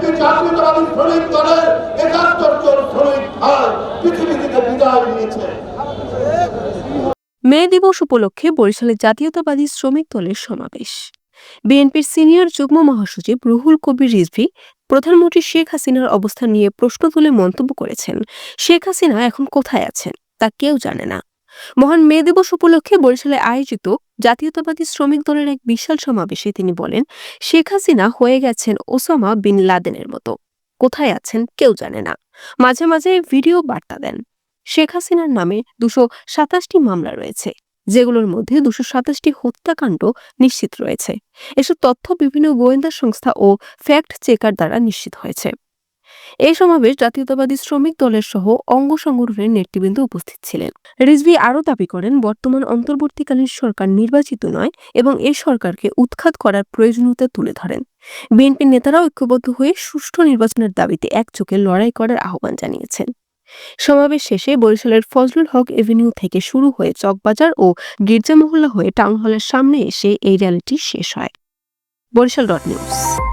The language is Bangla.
বিএনপি জাতীয়তাবাদী শ্রমিক দলের একাত্তর জন শ্রমিক ভাই পৃথিবী থেকে বিদায় নিয়েছে। মে দিবস উপলক্ষে বরিশালে জাতীয়তাবাদী শ্রমিক দলের সমাবেশ। বিএনপির সিনিয়র যুগ্ম মহাসচিব রুহুল কবির রিজভি, প্রধানমন্ত্রী শেখ হাসিনার অবস্থান নিয়ে প্রশ্ন তুলে মন্তব্য করেছেন, শেখ হাসিনা এখন কোথায় আছেন তা কেউ জানে না। মহান মে দিবস উপলক্ষে বরিশালে আয়োজিত জাতীয়তাবাদী শ্রমিক দলের এক বিশাল সমাবেশে তিনি বলেন, শেখ হাসিনা হয়ে গেছেন ওসামা বিন লাদেনের মতো। কোথায় আছেন কেউ জানে না। মাঝে মাঝে ভিডিও বার্তা দেন। শেখ হাসিনার নামে দুশো সাতাশটি মামলা রয়েছে, যেগুলোর মধ্যে দুশো সাতাশটি হত্যাকাণ্ড নিশ্চিত রয়েছে। এসব তথ্য বিভিন্ন গোয়েন্দা সংস্থা ও ফ্যাক্ট চেকার দ্বারা নিশ্চিত হয়েছে। এই সমাবেশ জাতীয়তাবাদী শ্রমিক দলের সহ অঙ্গ সংগঠনের নেতৃবৃন্দ উপস্থিত ছিলেন। রিজভি আরও দাবি করেন, বর্তমান অন্তর্বর্তীকালীন সরকার নির্বাচিত নয় এবং এই সরকারকে উৎখাত করার প্রয়োজনীয়তা তুলে ধরেন। বিএনপির নেতারা ঐক্যবদ্ধ হয়ে সুষ্ঠু নির্বাচনের দাবিতে একচোখে লড়াই করার আহ্বান জানিয়েছেন। সমাবেশ শেষে বরিশালের ফজলুল হক এভিনিউ থেকে শুরু হয়ে চকবাজার ও গির্জা মহল্লা হয়ে টাউন হলের সামনে এসে এই র্যালিটি শেষ হয়। Barishal dot news.